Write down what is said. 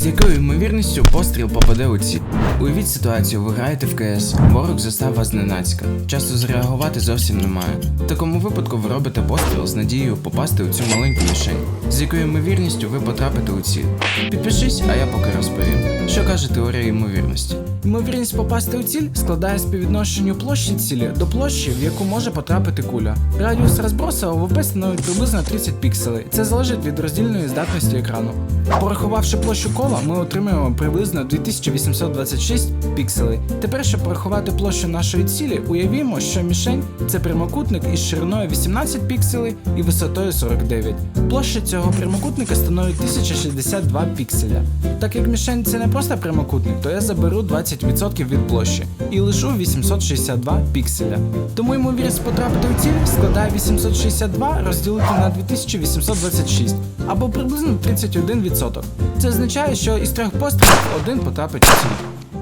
З якою ймовірністю постріл попаде у ціль? Уявіть ситуацію, ви граєте в КС, ворог застав вас зненацька. Часу зреагувати зовсім немає. В такому випадку ви робите постріл з надією попасти у цю маленьку мішень. З якою ймовірністю ви потрапите у ціль? Підпишись, а я поки розповім. Що каже теорія ймовірності? Ймовірність попасти у ціль складає співвідношенню площі цілі до площі, в яку може потрапити куля. Радіус розбросу ОВП становить приблизно 30 пікселей. Це залежить від роздільної здатності екрану. Порахувавши площу кола, ми отримуємо приблизно 2826 пікселей. Тепер, щоб порахувати площу нашої цілі, уявімо, що мішень це прямокутник із шириною 18 пікселей і висотою 49. Площа цього прямокутника становить 1062 пікселя. Так як мішень це не просто прямокутник, то я заберу 20% від площі і лишу 862 пікселя. Тому ймовірність потрапити у ціль складає 862 розділити на 2826 або приблизно 31%. Це означає, що із трьох пострілів один потрапить у ціль.